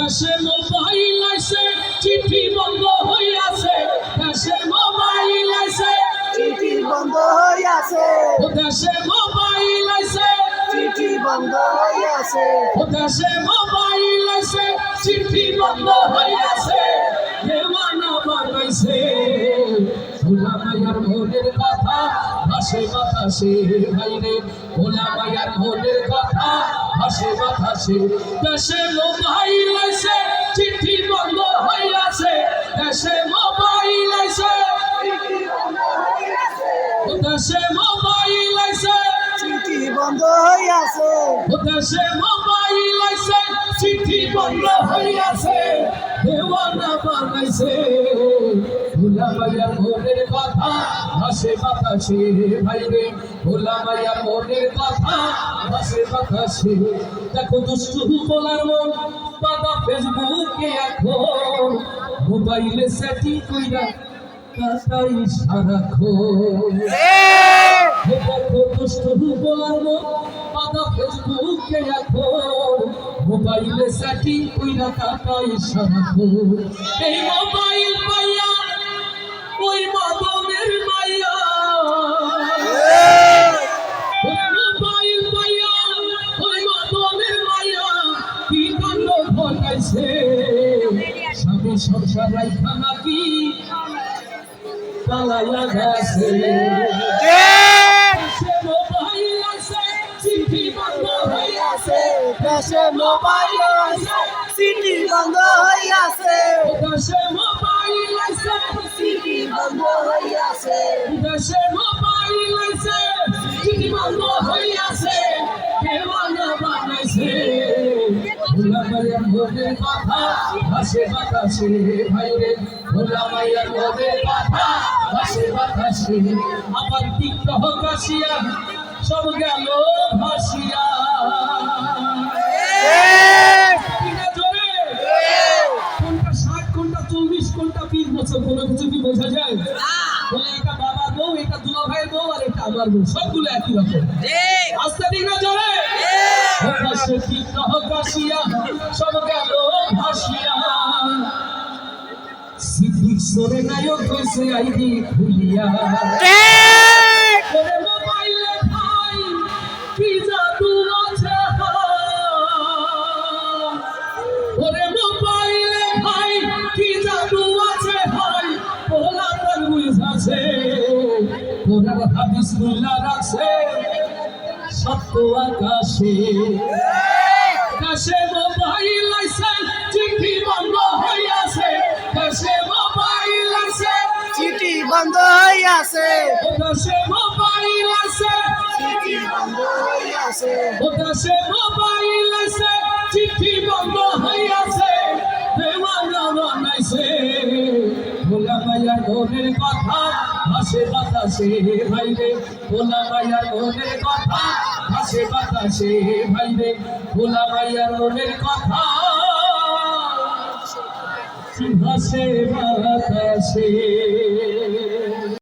দেশে মোবাইল আইছে, চিঠি বন্ধ হইয়াছে দেশে মোবাইল আইছে, চিঠি বন্ধ হইয়াছে ও দেশে মোবাইল আইছে, চিঠি বন্ধ হইয়াছে ও দেশে মোবাইল আইছে, চিঠি বন্ধ হইয়াছে দেওয়ানা বানাইছে। ভোলা মায়ার মনের কথা, হাসে বাতাসে ভাইরে। ভোলা মায়ার মনের কথা হাসে, বাতাসে। দেশে মোবাইল আইছে, চিঠি বন্ধ হইয়াছে দেশে মোবাইল আইছে ও দেশে মোবাইল আইছে, চিঠি বন্ধ হইয়াছে ও দেশে মোবাইল আইছে, চিঠি বন্ধ হইয়াছে দেওয়ানা বানাইছে। মায়ার মনের কথা হাসে বাতাসে ভাইরে ভোলা মায়ার মনের কথা হাসে বাতাসে দেখো দুষ্টু বলার মন বাবা ফেসবুকে এখন। মোবাইলে সেটিং কইরা কাটাই সারাক্ষণ। মোবাইলে সেটিং কইরা কাটাই সারাক্ষণ এই মোবাইল পাইয়া ওই মাদনের মাইয়া ওই মোবাইল পাইয়া ওই মাদনের ঘটাইছে? স্বামী সংসার রাইখা নাকি পালাইয়া গেছে? দেশে মোবাইল আছে, চিঠি বন্ধ হইয়াছে দেশে মোবাইল হইয়াছে দেশে মোবাইল আছে চিঠি বন্ধ হইয়াছে দেওয়ানা বানাইছে। ভোলা মাইয়ার মনের কথা হাসে বাতাসে ভাইরে। ভোলা মাইয়ার মনের কথা হাসে বাতাসে। আবার টিকটক কাশিয়া সব গেল ভাসিয়া। কিনা জোরে? কোনটা ষাট কোনটা চল্লিশ কোনটা বিশ বছর কোনো কিছু কি বোঝা যায়? বলে এটা বাবার বউ এটা দুলা ভাইয়ের বউ আর এটা আমার বউ সবগুলো একই রকম। আস্তে ঠিক না জোরে? হতাশে টিকটক কাশিয়া সব গেল ভাসিয়া। সিদ্দিক সরে নায়ক হয়েছে আইডি খুলিয়া। মুল্লা রাখছে। সত্য আকাশে। কাশে চিঠি বন্ধ হইয়াছে কাশে মোবাইল আছে, চিঠি বন্ধ হইয়াছে কাশে মোবাইল আছে, চিঠি বন্ধ হইয়াছে ওদাসে মোবাইল চিঠি বন্ধ হইয়াছে দেওয়ানা বানাইছে। ভোলা মাইয়ার মনের কথা হাসে বাতাসে, ভাইরে, ভোলা মাইয়ার মনের কথা। হাসে বাতাসে, ভাইরে, ভোলা মাইয়ার মনের কথা। হাসে বাতাসে।